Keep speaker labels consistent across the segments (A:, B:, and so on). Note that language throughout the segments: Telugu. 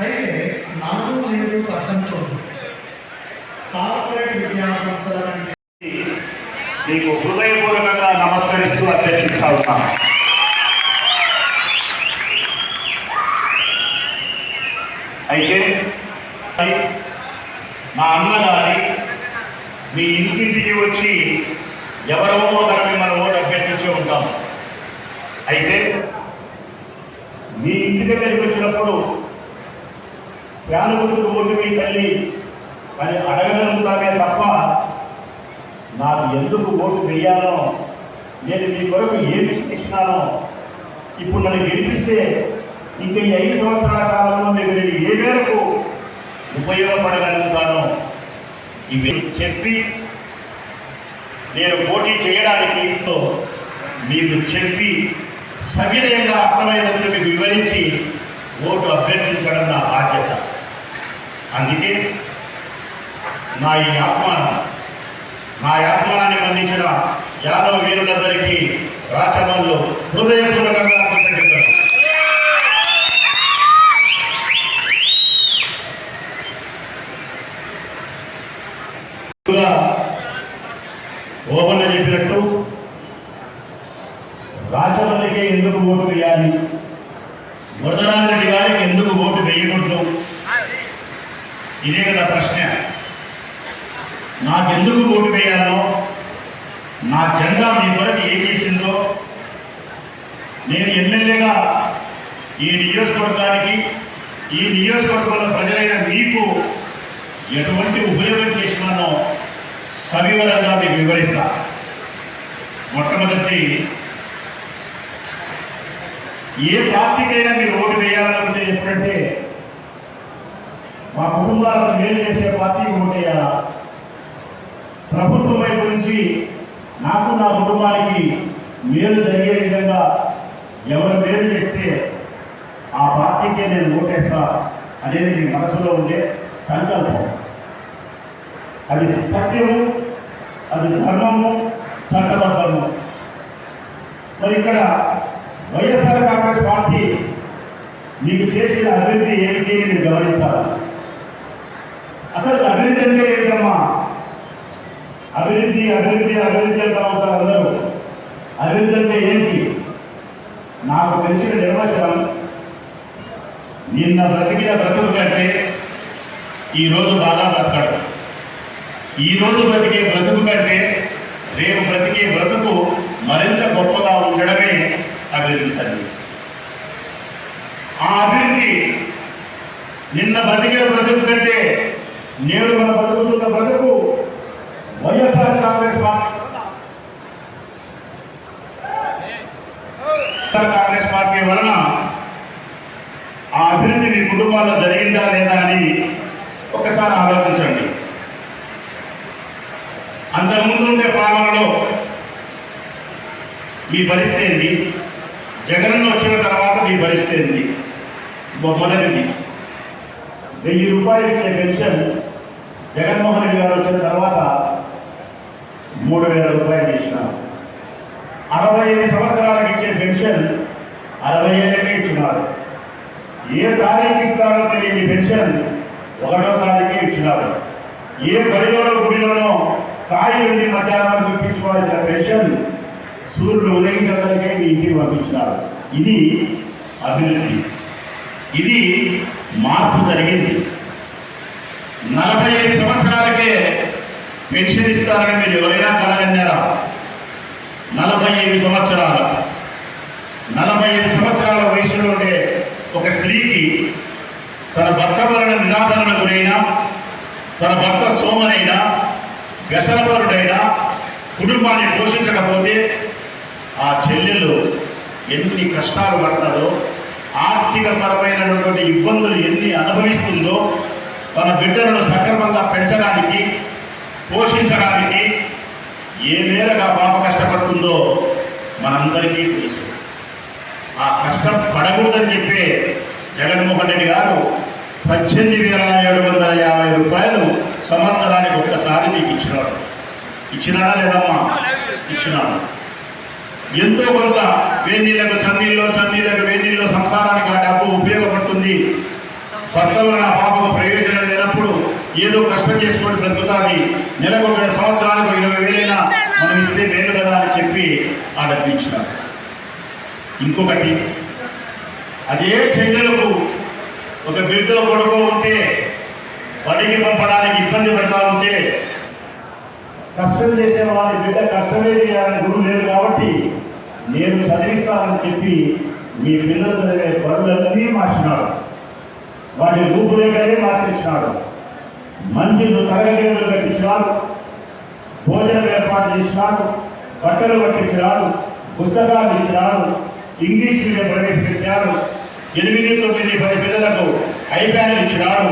A: అయితే నాలుగు అర్థం అర్థంతో కార్పొరేట్ విద్యా సంస్థల కంటే
B: నీకు హృదయపూర్వకంగా నమస్కరిస్తూ అభ్యర్థిస్తా ఉన్నా అయితే మా అన్న గారి మీ ఇంటింటికి వచ్చి ఎవరో ఒకరు మిమ్మల్ని ఓటు అభ్యర్థించే ఉంటాం. అయితే మీ ఇంటి దగ్గరికి వచ్చినప్పుడు ప్రాణులకు ఓటు మీ తల్లి అని అడగగలుగుతామే తప్ప నాకు ఎందుకు ఓటు వేయాలో నేను మీ కొరకు ఏమి ఇస్తున్నానో ఇప్పుడు నన్ను గెలిపిస్తే ఇంకా ఈ ఐదు సంవత్సరాల కాలంలో మీకు నేను ఏ మేరకు ఉపయోగపడగలుగుతాను ఇవి చెప్పి నేను పోటీ చేయడానికి మీకు చెప్పి సవినయంగా అర్థమయ్యేటట్లు మీకు వివరించి ఓటు అభ్యర్థించడం నా బాధ్యత. అందుకే నా ఈ ఆహ్వానం నా ఆహ్వానాన్ని మన్నించిన యాదవ వీరులందరికీ రాచమల్లు హృదయపూర్వకంగా కృతజ్ఞతలు. ముందుగా చెప్పినట్టు రాచమల్లికే ఎందుకు ఓటు వేయాలి. వరదరాజు రెడ్డి గారికి ఎందుకు ఓటు వేయకూడదు? ఇదే కదా ప్రశ్న. నాకెందుకు ఓటు వేయాలో? నా జెండా మీ కొరకు ఏం చేసిందో? నేను ఎమ్మెల్యేగా ఈ నియోజకవర్గానికి ఈ నియోజకవర్గంలో ప్రజలైన మీకు ఎటువంటి ఉపయోగం చేసినానో సవివరంగా మీకు వివరిస్తా. మొట్టమొదటి ఏ పార్టీకైనా మీరు ఓటు వేయాలనుకుంటే ఎప్పుడంటే మా కుటుంబాలను మేలు చేసే పార్టీకి ఓటేయాలా ప్రభుత్వం వైపు నుంచి నాకు నా కుటుంబానికి మేలు జరిగే విధంగా ఎవరు మేలు చేస్తే ఆ పార్టీకే నేను ఓటేస్తా అనేది మీ మనసులో ఉండే సంకల్పం. అది సత్యము అది ధర్మము చట్టబద్ధము. మరి ఇక్కడ వైఎస్ఆర్ కాంగ్రెస్ పార్టీ మీకు చేసిన అభివృద్ధి ఏమిటి అని మీరు గమనించాలి? అసలు అభివృద్ధి అంటే ఏంటమ్మా? అభివృద్ధి అభివృద్ధి అభివృద్ధి అంటూ ఉంటారు అందరూ. అభివృద్ధి అంటే ఏంటి? నాకు తెలిసిన నిర్వచనం నిన్న బ్రతికిన బ్రతుకు కంటే ఈరోజు బాగా బ్రతకడు. ఈరోజు బ్రతికే బ్రతుకు కంటే రేపు బ్రతికే బ్రతుకు మరింత గొప్పగా ఉండడమే అభివృద్ధి తల్లి ఆ అభివృద్ధి నిన్న బతికిన బ్రతుకు కంటే నేను మన బ్రతుకుతున్న బ్రతుకు YSR Congress party. YSR Congress party వలన ఆ అభివృద్ధి మీ కుటుంబాల్లో జరిగిందా లేదా అని ఒకసారి ఆలోచించండి. అంతకుముందు ఉండే పాలనలో మీ పరిస్థితి ఏంటి జగన్ వచ్చిన తర్వాత మీ పరిస్థితి ఏంటి మొదటిది. వెయ్యి రూపాయలు ఇచ్చే పెన్షన్ జగన్మోహన్ రెడ్డి గారు వచ్చిన తర్వాత మూడు వేల రూపాయలు ఇచ్చినారు. అరవై ఐదు సంవత్సరాలకు ఇచ్చే పెన్షన్ అరవై ఏళ్ళకే ఇచ్చినారు. ఏ తారీఖు ఇస్తారో తెలియని పెన్షన్ ఒకటో తారీఖే ఇచ్చినారు. ఏ బడిలోనో గుడిలోనో కాయి నుండి మధ్యాహ్నం చూపించుకోవాల్సిన పెన్షన్ సూర్యుడు ఉదయించడానికే మీ ఇంటికి పంపించినారు. ఇది అభివృద్ధి. ఇది మార్పు జరిగింది. నలభై ఐదు సంవత్సరాలకే పెన్షన్ ఇస్తారని మీరు ఎవరైనా కలగన్నారా? నలభై ఐదు సంవత్సరాల. నలభై ఐదు సంవత్సరాల వయసులో ఉండే ఒక స్త్రీకి తన భర్త మరణ నిరాదరణ గురైనా తన భర్త సోమనైనా వ్యసనపరుడైనా కుటుంబాన్ని పోషించకపోతే ఆ చెల్లెలు ఎన్ని కష్టాలు పడతారో ఆర్థిక పరమైనటువంటి ఇబ్బందులు ఎన్ని అనుభవిస్తుందో తన బిడ్డలను సక్రమంగా పెంచడానికి పోషించడానికి ఏ మేరగా పాప కష్టపడుతుందో మనందరికీ తెలుసు. ఆ కష్టం పడకూడదని చెప్పే జగన్మోహన్ రెడ్డి గారు పద్దెనిమిది వేల ఏడు వందల యాభై రూపాయలు సంవత్సరానికి ఒక్కసారి మీకు ఇచ్చినాడు. ఇచ్చినాడా లేదమ్మా? ఇచ్చినాడు. ఎంతో కొంత వేణీళ్ళకు చన్నీళ్ళు చన్నీళ్ళకు వేణీళ్ళు సంసారానికి ఆ డబ్బు ఉపయోగపడుతుంది. భర్త వలన పాపకు ప్రయోజనం లేనప్పుడు ఏదో కష్టం చేసుకొని బ్రతుకుతాది. నెలకు ఒక సంవత్సరానికి ఇరవై వేలైనా మనం ఇస్తే మేలు కదా అని చెప్పి ఆ డబ్బు ఇచ్చినారు. ఇంకొకటి అదే చెల్లెలకు ఒక బిడ్డ కొడుకు ఉంటే బడికి పంపడానికి ఇబ్బంది పడతా ఉంటే కష్టం చేసే వారి బిడ్డ కష్టమే చేయాలని నేను చదివిస్తానని చెప్పి మీ పిల్లలు చదివే పనులన్నీ మార్చినాడు. వాటి రూపురేఖలే మార్చేసినాడు మంచి తరగతులు కట్టించినాడు. భోజనం ఏర్పాటు చేసినాడు. బట్టలు పట్టించినాడు పుస్తకాలు ఇచ్చినాడు. ఇంగ్లీష్ మీడియం ప్రవేశపెట్టాడు ఎనిమిది తొమ్మిది పది పిల్లలకు ఐప్యాడ్లు ఇచ్చినాడు.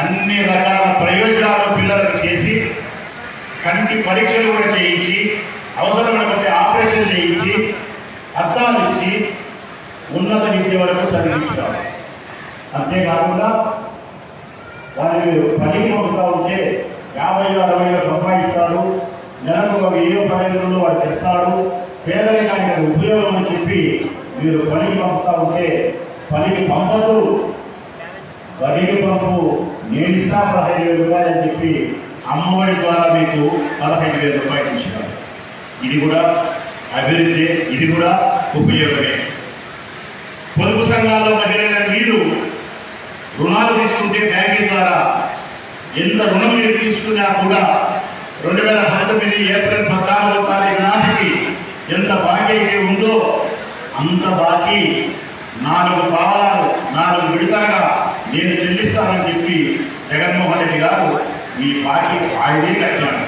B: అన్ని రకాల ప్రయోజనాలు పిల్లలకు చేసి కంటి పరీక్షలు కూడా చేయించి అవసరమైన బట్టి ఆపరేషన్ చేయించి అర్థాలు ఇచ్చి ఉన్నత విద్య వరకు చదివించారు అంతేకాకుండా వారి పనికి పంపుతా ఉంటే యాభై అరవై సంపాదిస్తాడు నెలకు ఒక ఏ పదిహేను వాడు ఇస్తాడు పేదరికానికి ఉపయోగం అని చెప్పి మీరు పనికి పంపుతా ఉంటే పనికి పంపదు పనికి పంపు నేను ఇస్తా పదహైదు వేల రూపాయలు అని చెప్పి అమ్మఒడి ద్వారా మీకు పదహైదు వేల రూపాయలు ఇచ్చిన ఇది కూడా అభివృద్ధి ఇది కూడా ఉపయోగమే. పొదుపు సంఘాల్లో మహిళల మీరు రుణాలు తీసుకుంటే బ్యాంకింగ్ ద్వారా ఎంత రుణం మీరు తీసుకున్నా కూడా రెండు వేల పంతొమ్మిది ఏప్రిల్ పద్నాలుగో తారీఖు నాటికి ఎంత బాకీ అయితే ఉందో అంత బాకీ నాలుగు పావాలు నాలుగు విడతలుగా నేను చెల్లిస్తానని చెప్పి జగన్మోహన్ రెడ్డి గారు మీ బాకీ ఆయనే కట్టినాడు.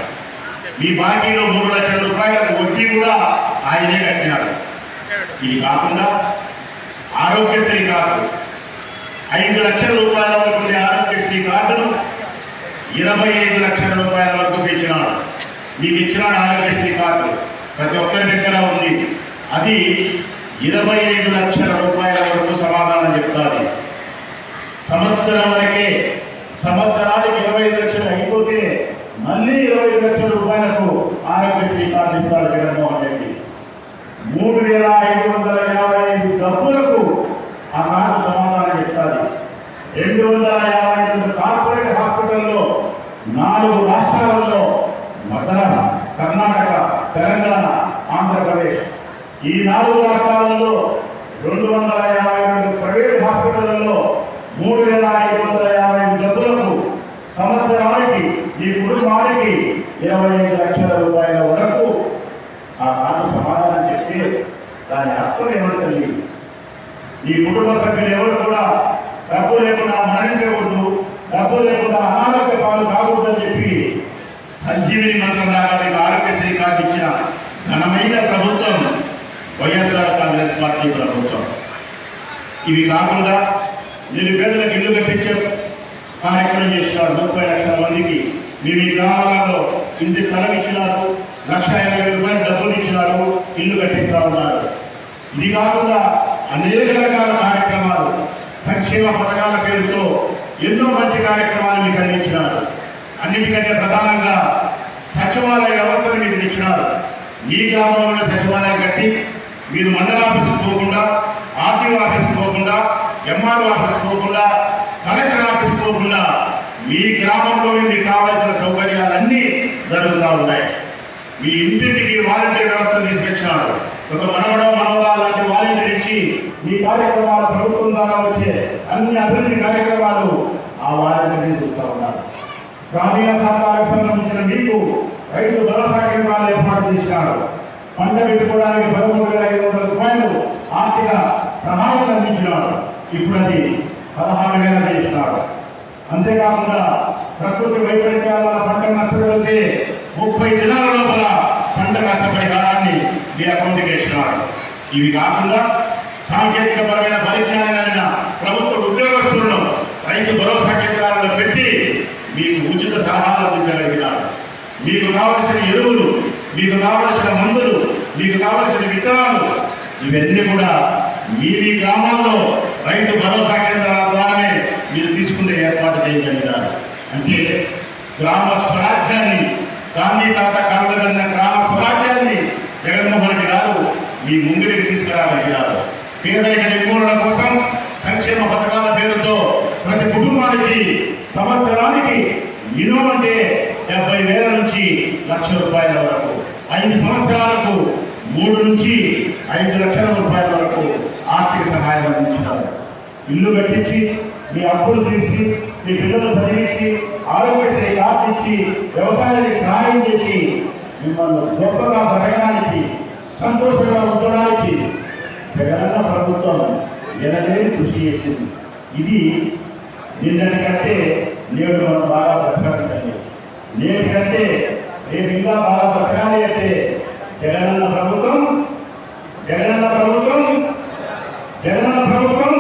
B: మీ బాకీలో మూడు లక్షల రూపాయలకు వడ్డీ కూడా ఆయనే కట్టినాడు. ఇది కాకుండా ఆరోగ్యశ్రీ కార్డు. ఐదు లక్షల రూపాయల వరకు ఆరోగ్యశ్రీ కార్డును ఇరవై ఐదు లక్షల రూపాయల వరకు పెంచినాడు. మీకు ఇచ్చినాడు ఆరోగ్యశ్రీ కార్డు. ప్రతి ఒక్కరి దగ్గర ఉంది. అది ఇరవై ఐదు లక్షల రూపాయల వరకు సమాధానం చెప్తాది. సంవత్సరం వరకే సంవత్సరానికి ఇరవై ఐదు లక్షలు అయిపోతే మళ్ళీ ఇరవై ఐదు లక్షల రూపాయలకు ఆరోగ్యశ్రీ కార్డు ఇస్తాడు జగన్మోహన్ రెడ్డి. మూడు వేల ఐదు వందల యాభై ఐదు డబ్బులకు ఆ కార్డు సమాధానం చెప్తాది. రెండు వందల యాభై ఐదు కార్పొరేట్ హాస్పిటల్లో నాలుగు రాష్ట్రాలలో మద్రాస్ కర్ణాటక తెలంగాణ ఆంధ్రప్రదేశ్. ఈ నాలుగు రాష్ట్రాలలో రెండు వందల యాభై రెండు ప్రైవేట్ హాస్పిటల్లో మూడు వేల ఐదు వందల యాభై ఐదు జబ్బులకు సంవత్సరానికి ఈ కుటుంబానికి ఇరవై ఐదు లక్షల రూపాయల వరకు ఆ కార్డు సమాధానం చెప్తే దాని అర్థం ఏమని తెలియదు ఈ కుటుంబ సభ్యులు ఎవరు కూడా డబ్బు లేకుండా మరణించకూడదు డబ్బు లేకుండా అనారోగ్య పాలు కాకూడదని చెప్పి సంజీవిని మంత్రం లాగా మీకు ఆరోగ్యశ్రీ కార్డు ఇచ్చిన ఘనమైన ప్రభుత్వం వైఎస్ఆర్ కాంగ్రెస్ పార్టీ ప్రభుత్వం ఇవి కాకుండా నిరుపేదలకు ఇల్లు కట్టించే కార్యక్రమం చేస్తున్నారు ముప్పై లక్షల మందికి. మీ ఈ గ్రామాలలో ఇంటి స్థలం ఇచ్చినారు లక్ష యాభై రూపాయలు డబ్బులు ఇచ్చినారు ఇల్లు కట్టిస్తా ఉన్నారు. ఇది కాకుండా అనేక రకాల కార్యక్రమాలు సంక్షేమ పథకాల పేరుతో ఎన్నో మంచి కార్యక్రమాలు మీకు అందించినారు అన్నిటికంటే ప్రధానంగా సచివాలయ వ్యవస్థను మీకు ఇచ్చినారు మీ గ్రామంలో సచివాలయం కట్టి మీరు మండల పోకుండా ఆర్టీఓ ఆఫీస్కి పోకుండా ఎంఆర్ఓ ఆఫీస్కి పోకుండా కలెక్టర్ ఆఫీస్కి పోకుండా మీ గ్రామంలో మీకు కావాల్సిన సౌకర్యాలన్నీ జరుగుతూ ఉన్నాయి. మీ ఇంటింటికి వాలంటీర్ వ్యవస్థను తీసుకొచ్చినారు ఒక మనవడో మనవరా లాంటి వాలంటీర్ ఇచ్చి మీ కార్యక్రమాలు ప్రభుత్వం ద్వారా వచ్చే అన్ని అభివృద్ధి కార్యక్రమాలు ఆ వాలంటీర్ చూస్తూ ఉన్నారు. గ్రామీణ ప్రాంతాలకు సంబంధించిన మీకు రైతు భరోసా కేంద్రాలు ఏర్పాటు చేసినారు పంట పెట్టుకోవడానికి పదమూడు వేల ఐదు వందల రూపాయలు ఆర్థిక సహాయం అందించినాడు ఇప్పుడు అది పదహారు వేల చేసినాడు. అంతేకాకుండా ప్రకృతి వైపరీత్యాల వల్ల పంట నష్టపోతే ముప్పై దినాల లోపల పంట నష్టపరిహారాన్ని మీ అకౌంట్కి వేసినాడు ఇవి కాకుండా సాంకేతిక పరమైన పరిజ్ఞానం కలిగిన ప్రభుత్వ ఉద్యోగస్తులను రైతు భరోసా కేంద్రాలను పెట్టి మీకు ఉచిత సలహాలు అందించగలిగినారు. మీకు కావలసిన ఎరువులు మీకు కావలసిన మందులు మీకు కావలసిన విత్తనాలు ఇవన్నీ కూడా మీ మీ గ్రామాల్లో రైతు భరోసా కేంద్రాల ద్వారానే మీరు తీసుకునే ఏర్పాటు చేయగలిగారు. అంటే గ్రామ స్వరాజ్యాన్ని గాంధీ తాత కలగన్న గ్రామ స్వరాజ్యాన్ని జగన్మోహన్ రెడ్డి గారు మీ ముంగిడికి తీసుకురాగలిగినారు పేదరిక నిర్మూలన కోసం సంక్షేమ పథకాల పేరుతో ప్రతి కుటుంబానికి సంవత్సరానికి మినిమం అంటే డెబ్బై వేల నుంచి లక్ష రూపాయల వరకు ఐదు సంవత్సరాలకు మూడు నుంచి ఐదు లక్షల రూపాయల వరకు ఆర్థిక ఇల్లు కట్టించి మీ అప్పులు తీర్చి మీ పిల్లలు చదివించి ఆరోగ్యశ్రీ కార్డు ఇచ్చి వ్యవసాయానికి సహాయం చేసి మిమ్మల్ని గొప్పగా బ్రతకడానికి సంతోషంగా ఉండడానికి జగనన్న ప్రభుత్వం జనమే కృషి చేసింది. ఇది నిన్నటి కంటే నేడు మనం బాగా బ్రతకాలి నేటి కంటే రేపు ఇంకా బాగా బ్రతకాలి అంటే జగనన్న ప్రభుత్వం జగనన్న ప్రభుత్వం జగనన్న ప్రభుత్వం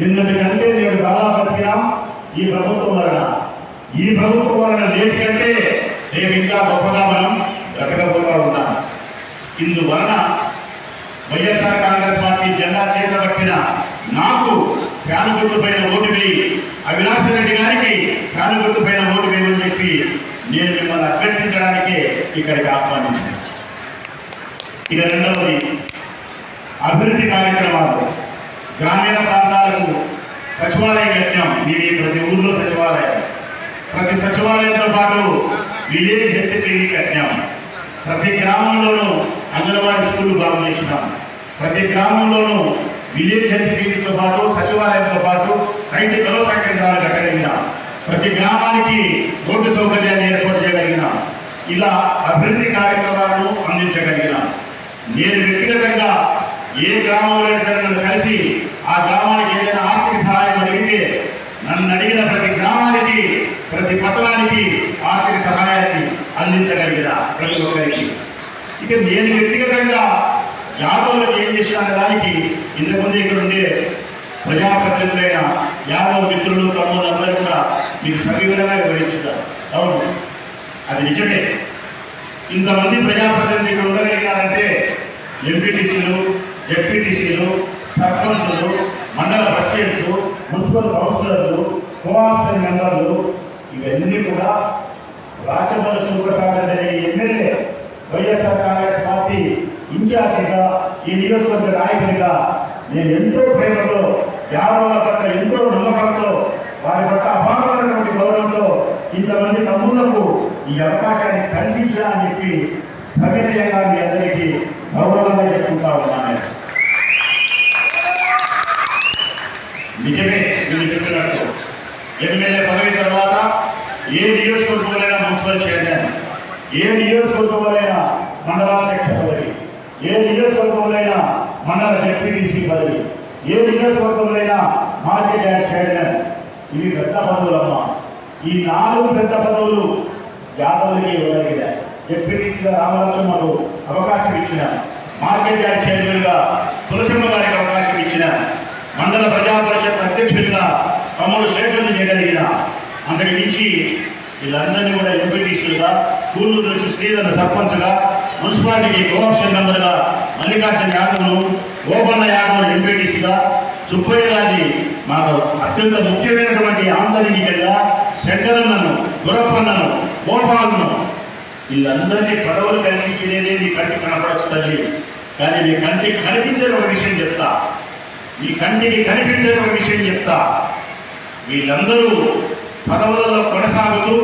B: నిన్నటి కంటే నేను బాగా బ్రతికినాం ఈ ప్రభుత్వం వలన ఈ ప్రభుత్వం వలన నేటి కంటే రేపు ఇంకా గొప్పగా మనం బ్రతకబోతా ఉన్నాం. ఇందువలన వైఎస్ఆర్ కాంగ్రెస్ పార్టీ జెండా చేతబట్టిన నాకు ఫ్యాను గుర్తుపైన ఓటు వేయి. అవినాష్ రెడ్డి గారికి ఫ్యాను గుర్తుపైన ఓటు వేయమని చెప్పి నేను మిమ్మల్ని అభ్యర్థించడానికే ఇక్కడికి ఆహ్వానించాను. ఇక రెండవది అభివృద్ధి కార్యక్రమాలు. గ్రామీణ ప్రాంతాలకు సచివాలయ యజ్ఞం ఇది ప్రతి ఊర్లో సచివాలయం. ప్రతి సచివాలయంతో పాటు విలేజ్ హెల్త్ క్లినిక్ యజ్ఞం ప్రతి గ్రామంలోనూ అంగన్వాడీ స్కూల్ బాగు చేసినాం. ప్రతి గ్రామంలోనూ విలేజ్ హెల్త్ క్లినిక్తో పాటు సచివాలయంతో పాటు రైతు భరోసా కేంద్రాలు కట్టగలిగినాం. ప్రతి గ్రామానికి రోడ్డు సౌకర్యాన్ని ఏర్పాటు చేయగలిగినాం. ఇలా అభివృద్ధి కార్యక్రమాలను అందించగలిగినాం. నేను వ్యక్తిగతంగా ఏ గ్రామంలో సరే కలిసి ఆ గ్రామానికి ఏదైనా ఆర్థిక సహాయం అడిగితే నన్ను అడిగిన ప్రతి గ్రామానికి ప్రతి పట్టణానికి ఆర్థిక సహాయాన్ని అందించగలిగిన ప్రతి ఒక్కరికి. ఇక నేను వ్యక్తిగతంగా యాదవులకు ఏం చేసిన దానికి ఇంతకుముందు ఇక్కడ ఉండే ప్రజాప్రతినిధులైన యాదవ మిత్రులు తమ్ముళ్ళు అందరూ కూడా మీకు సవివరంగా వివరించుతారు. అవును అది నిజమే. ఇంతమంది ప్రజాప్రతినిధులు ఇక్కడ ఉండగలిగినారంటే ఎంపీటీసీలు జెడ్పీటీసీలు సర్పంచులు మండల ప్రెసిడెంట్స్ మున్సిపల్ కౌన్సిలర్లు కోఆప్షన్ మెంబర్లు ఇవన్నీ కూడా రాచమల్లి శుభ్రసాగర్ అనే ఎమ్మెల్యే వైఎస్ఆర్ కాంగ్రెస్ పార్టీ ఇన్ఛార్జిగా ఈ నియోజకవర్గ నాయకుడిగా నేను ఎంతో ప్రేమతో యాదవ పట్ల ఎంతో నమ్మకంతో వారి పట్ల అపారమైనటువంటి గౌరవంతో ఇంతమంది తమ్ముళ్ళకు ఈ అవకాశాన్ని కల్పించాలని చెప్పి సవినయంగా మీ అందరికీ గౌరవంగా చెప్పుకుంటా ఉన్నాను నేను. నిజమే మీరు చెప్పినట్టు. ఎమ్మెల్యే పదవి తర్వాత ఏ నియోజకవర్గంలోనైనా మున్సిపల్ చైర్మన్ ఏ నియోజకవర్గంలోనైనా మండలాధ్యక్ష పదవి ఏ నియోజకవర్గంలోనైనా మండల డెప్యూటీసీ పదవి ఏ నియోజకవర్గంలోనైనా మార్కెట్ యార్డ్ చైర్మన్. ఇవి పెద్ద పదవులమ్మా. ఈ నాలుగు పెద్ద పదవులు యాదవులకి ఇవ్వగలిగిన డెప్యూటీసీగా రామలక్ష్మకు అవకాశం ఇచ్చిన మార్కెట్ యాడ్ చైర్మన్గా తులసిమ్మ గారికి అవకాశం ఇచ్చిన మండల ప్రజా పరిషత్ అధ్యక్షుడిగా తమ్ముడు సేకరణ చేయగలిగిన అంతకు మించి వీళ్ళందరినీ కూడా ఎంపీటీసీలుగా కూలూరు నుంచి శ్రీధర్ సర్పంచ్గా మున్సిపాలిటీకి కోఆప్షన్ మెంబర్గా మల్లికార్జున యాదవ్ను గోపన్న యాదవ్ ఎంపీటీసీగా సుబ్బయ్య గారి మాకు అత్యంత ముఖ్యమైనటువంటి ఆంతరికగా శంకరన్నను గురప్పన్నను గోపాలను వీళ్ళందరినీ పదవులు కనిపించేదే మీ కంటికి కనపడచ్చు తల్లి. కానీ మీ కంటికి కనిపించే ఒక విషయం చెప్తా. ఈ కంటికి కనిపించే ఒక విషయం చెప్తా. వీళ్ళందరూ పదవులలో కొనసాగుతూ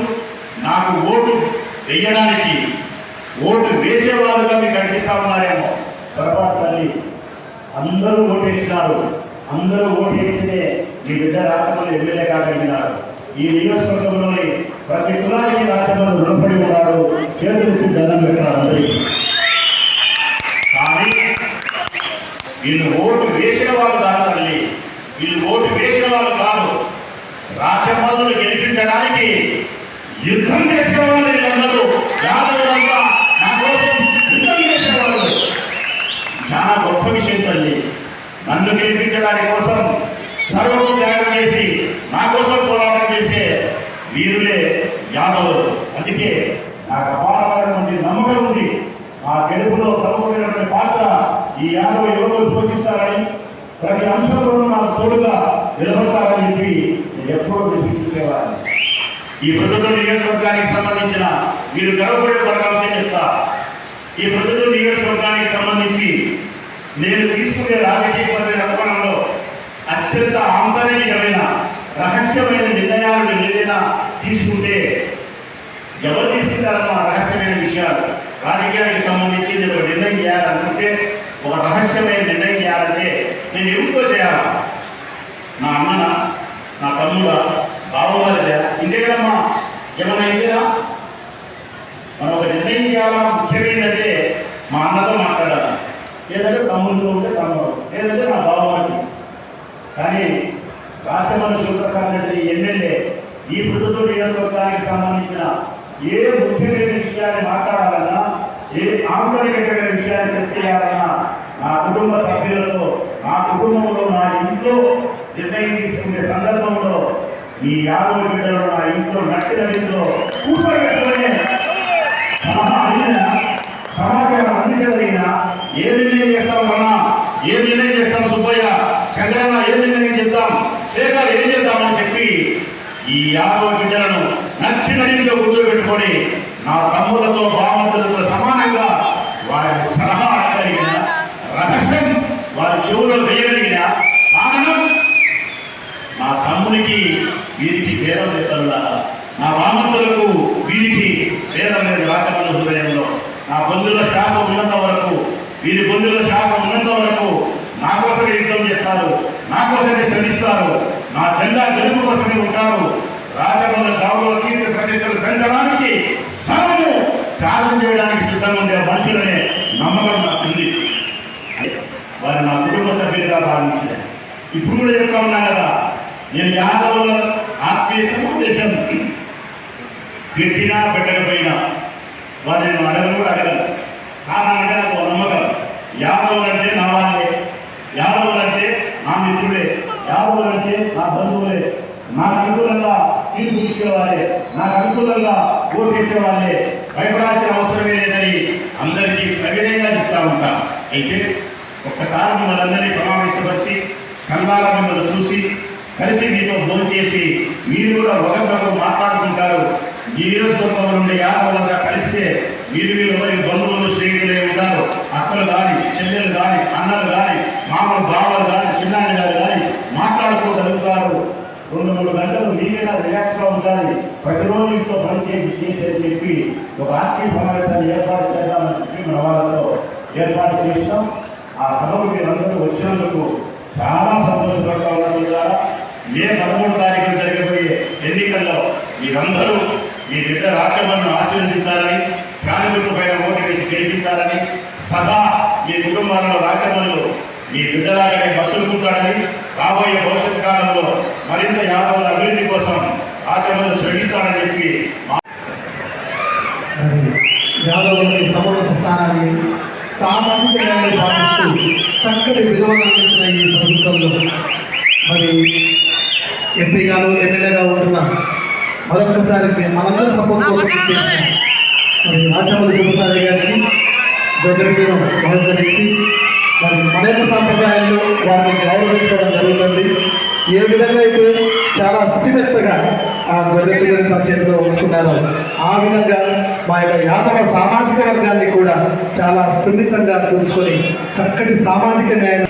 B: నాకు ఓటు వేయడానికి ఓటు వేసేవాళ్ళుగా మీకు కనిపిస్తా ఉన్నారేమో. పొరపాటు తల్లి అందరూ ఓటేసినారు. అందరూ ఓటేస్తే మీ బిడ్డ రాష్ట్రంలో ఎమ్మెల్యే కాగలిగినారు ఈ నియోజకవర్గంలోని ప్రతి కులానికి రాష్ట్రంలో రుణపడి ఉన్నారు చేతులకు దండం పెట్టారు కానీ వీళ్ళు ఓటు వేసిన వాళ్ళు కాదు తల్లి వీళ్ళు చేసేవాళ్ళు కాదు. రాజమల్లులు గెలిపించడానికి యుద్ధం చేసేవాళ్ళు వీళ్ళందరూ. యాదవులంతా నా కోసం యుద్ధం చేసేవాళ్ళు. చాలా గొప్ప విషయం తల్లి. నన్ను గెలిపించడానికి కోసం సర్వం త్యాగం చేసి నా కోసం పోరాటం చేసే వీరులే యాదవులు. అందుకే నాకు అపారమైనటువంటి నమ్మకం ఉంది. ఆ గెలుపులో ప్రముఖమైనటువంటి పాత్ర ఈ యాదవ యువకులు పోషిస్తారని ప్రతి అంశంలోనూ నాకు తోడుగా నిలబడతామని చెప్పి నేను ఎప్పుడో విశ్వసించేవాడిని. ఈ ప్రస్తుత నియోజకవర్గానికి సంబంధించిన మీరు గర్వపడే పడాల్సి చెప్తా. ఈ ప్రొద్దుటూరు నియోజకవర్గానికి సంబంధించి నేను తీసుకునే రాజకీయ నిర్వహణలో అత్యంత ఆంతరికమైన రహస్యమైన నిర్ణయాలు ఏదైనా తీసుకుంటే ఎవరు తీసుకుంటారన్న రహస్యమైన విషయాలు రాజకీయానికి సంబంధించి నేను ఒక నిర్ణయం చేయాలనుకుంటే ఒక రహస్యమైన నిర్ణయం చేయాలంటే నేను ఎవరితో చేయాలా? నా అన్న నా తమ్ముడా బావవారిదా ఇంతే కదమ్మా? ఏమన్నా ఇంతేనా? మనం ఒక నిర్ణయం చేయాలా? ముఖ్యమైనదంటే మా అన్నతో మాట్లాడాలి. లేదంటే తమ్ముడితో ఉంటే తమ్ముడు లేదంటే నా బావవారికి కానీ రాజమల్లి శివప్రసాద్ రెడ్డి ఎమ్మెల్యే ఈ మృదుతో నియోజకవర్గానికి సంబంధించిన ఏ ముఖ్యమైన విషయాన్ని మాట్లాడాలన్నా ఏ ఆందోళనకరమైన విషయాన్ని చర్చ చేయాలన్నా నా కుటుంబ సభ్యులతో నా కుటుంబంలో నా ఇంట్లో నిర్ణయం తీసుకునే సందర్భంలో ఈ యాదవ బిడ్డలు నా ఇంట్లో నట్టిన ఇంట్లో కూర్చోబెట్టుకునే సమాచారం అందించగలిగినా ఏ నిర్ణయం చేస్తాం అన్నా ఏ నిర్ణయం చేస్తాం సుబ్బయ్య? శంకరన్న ఏ నిర్ణయం చేద్దాం? శేఖర్ ఏం చేద్దామని చెప్పి ఈ యాదవ బిడ్డలను నచ్చిన ఇంట్లో కూర్చోబెట్టుకొని నా తమ్ములతో బామంతులతో సమానంగా వారి సలహా అడగలిగిన రహస్యం వారి చెవులో వేయగలిగిన కారణం నా తమ్మునికి వీరికి భేదం లేకుండా నా వామంతులకు వీరికి భేదం లేదు రాజమల్ల హృదయంలో. నా బంధువుల శ్వాస ఉన్నంత వరకు వీరి బంధువుల శ్వాస ఉన్నంత వరకు నా కోసమే యుద్ధం చేస్తారు నా కోసమే శ్రమిస్తారు నా జెండా గెలుపు కోసమే ఉంటారు. రాజమల్ల గౌరవ కీర్తి ప్రతిష్టలు పెంచడానికి సర్వము త్యాగం చేయడానికి సిద్ధంగా ఉండే మనుషులనే నమ్మకం నాకుంది వారు నా కుటుంబ సభ్యులుగా భావించారు. ఇప్పుడు కూడా చెప్తా ఉన్నా కదా నేను యాదవుల ఆత్మీయ సమావేశం పెట్టినా పెట్టకపోయినా వారు నేను అడగను కూడా అడగను. కారణం అంటే నాకు నమ్మకం. యాదవులు అంటే నా వాళ్ళే. యాదవులు అంటే నా మిత్రుడే యాదవులంటే నా బంధువులే. నా అనుకూలంగా తీర్పు ఇచ్చేవాళ్ళే నాకు అనుకూలంగా ఓటేసేవాళ్ళే భయపడాల్సిన అవసరమే లేదని అందరికీ సవినయంగా చెప్తా ఉంటా. అయితే ఒక్కసారి మిమ్మల్ని అందరినీ సమావేశపరిచి కళ్ళారా మిమ్మల్ని చూసి కలిసి మీతో ఫోన్ చేసి మీరు కూడా ఒకరికొకరు మాట్లాడుకుంటారు. ఈ నియోజకవర్గంలో నుండి యాదవులుగా కలిస్తే మీరు మీరు ఎవరి బంధువులు స్నేహితులే ఉంటారు? అక్కలు కానీ చెల్లెలు కానీ అన్నలు కానీ మామూలు బావలు కానీ చిన్నాయన గారు కానీ మాట్లాడుకోగలుగుతారు రెండు మూడు గంటలు మీకైనా రిలాక్స్గా ఉండాలి? ప్రతిరోజు ఇంట్లో పని చేసి చేసేది చెప్పి ఒక ఆర్థిక సమావేశాన్ని ఏర్పాటు చేద్దామని చెప్పి మన వాళ్ళతో ఏర్పాటు చేసినాం. ఆ సభకు మీరందరూ వచ్చినందుకు చాలా సంతోషపడతా. ఉన్నాను ద్వారా మే పదమూడు తారీఖున జరగబోయే ఎన్నికల్లో మీరందరూ మీ బిడ్డ రాజ్యమను ఆశీర్వదించాలని ప్రాణికుల పైన ఓటు వేసి గెలిపించాలని సదా మీ కుటుంబాలలో రాజ్యమల్లు మీ బిడ్డలాగానే మసులుకుంటాడని రాబోయే భవిష్యత్ కాలంలో మరింత యాదవుల అభివృద్ధి కోసం ఆచరణలు శ్రమిస్తానని చెప్పి
A: యాదవులకి సమున్నత స్థానాన్ని సామాజిక న్యాయాన్ని పాటిస్తూ చక్కటి విధానం ఈ ప్రభుత్వంలో. మరి ఎంపీగాను ఎమ్మెల్యేగా ఉంటున్న మరొకసారి మనందరి సపోర్ట్ కోసం మరి రాజమల్లి సుబ్రహ్మణ్య గారికి గొడ్డలిలో బహుకరించి మరి మన యొక్క సాంప్రదాయాల్లో వారిని గౌరవించుకోవడం జరుగుతుంది. ఏ విధంగా అయితే చాలా శుచిమెత్తగా ఆ గొర్రెలు గారి తన చేతిలో ఉంచుకున్నారో ఆ విధంగా మా యొక్క యాదవ సామాజిక వర్గాన్ని కూడా చాలా సున్నితంగా చూసుకొని చక్కటి సామాజిక న్యాయం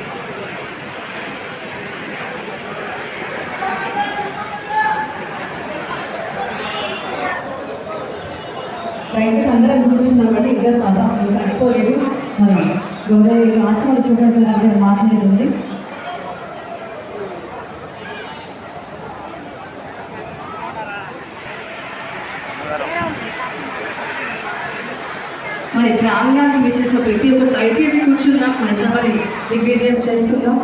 C: రైతులు అందరం కూర్చున్నాం కాబట్టి ఇంకా సభ కట్టుకోలేదు మరి గౌరవ ఆచరణ చూడాల్సిన గారు మాట్లాడుతుంది. మరి ప్రాంగణానికి వచ్చేసిన ప్రతి ఒక్క దయచేసి కూర్చున్నాం మన సభని దిగ్విజయం చేసుకుందాం